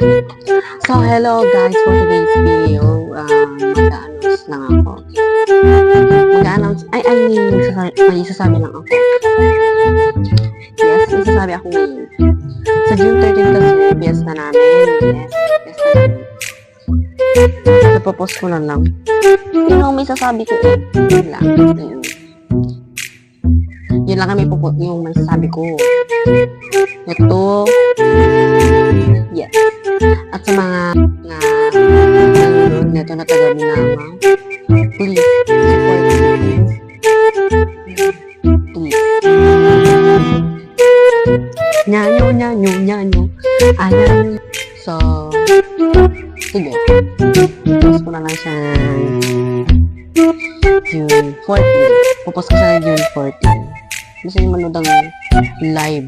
hello guys for today's video. Um, mag-announce lang ako. Mag-announce, ay, ay, may, may sasabi lang ako. Yes, may sasabi ako ngayon. Sa June 13 kasi, fiesta namin. Yes, fiesta namin. Napopost ko na lang. Yun may sasabi ko. Yun lang. Yun. Yun lang kami pupo, yung may sasabi ko. Ito, yes. At sa mga na nanonood nito na taga Minama, please support me. Please. Nyanyo, nyanyo, nyanyo. Ah, nyanyo. So, sige. Post ko na lang siya June 14. Pupost ko siya June 14. Gusto niyo manood ang live.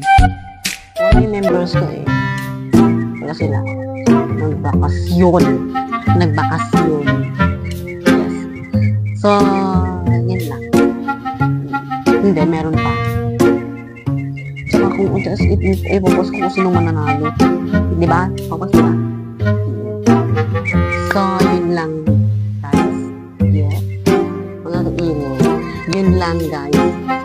Wala yung members ko eh. Wala sila. Nagbakasyon. Nagbakasyon. Yes. So, yun lang. Hindi, meron pa. Tsaka kung just it, it, ipopost ko kung sino mananalo. Di ba? Popost ba? So, yun lang, guys. Yeah. Mga ingay. Yun lang, guys.